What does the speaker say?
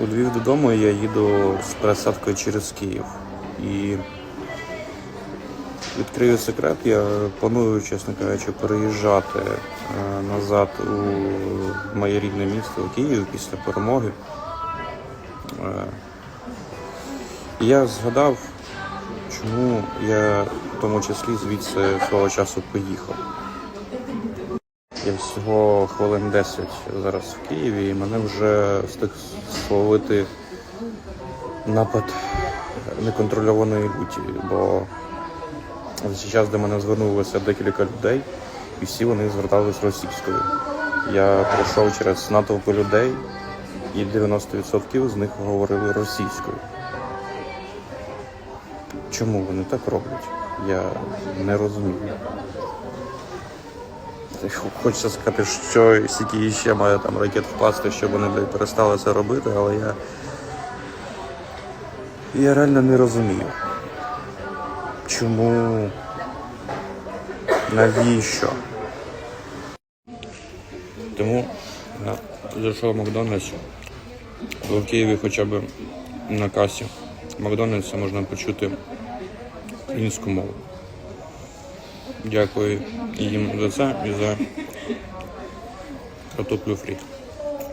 У Львів додому я їду з пересадкою через Київ. І відкрию секрет, я планую, чесно кажучи, переїжджати е, назад у моє рідне місто у Київ після перемоги. Е, я згадав, чому я в тому числі звідси свого часу поїхав. Я всього хвилин 10 зараз в Києві, і мене вже встиг словити напад неконтрольованої люті, бо за час до мене звернулося декілька людей, і всі вони звертались російською. Я пройшов через натовпи людей, і 90% з них говорили російською. Чому вони так роблять? Я не розумію. Хочеться сказати, що стільки ще має там ракет впасти, щоб вони блядь, перестали це робити, але я. Я реально не розумію. Чому? Навіщо? Тому я зайшов в Макдональдс. Бо в Києві хоча б на касі Макдональдса можна почути українську мову. Дякую їм за це і за картоплю фрі.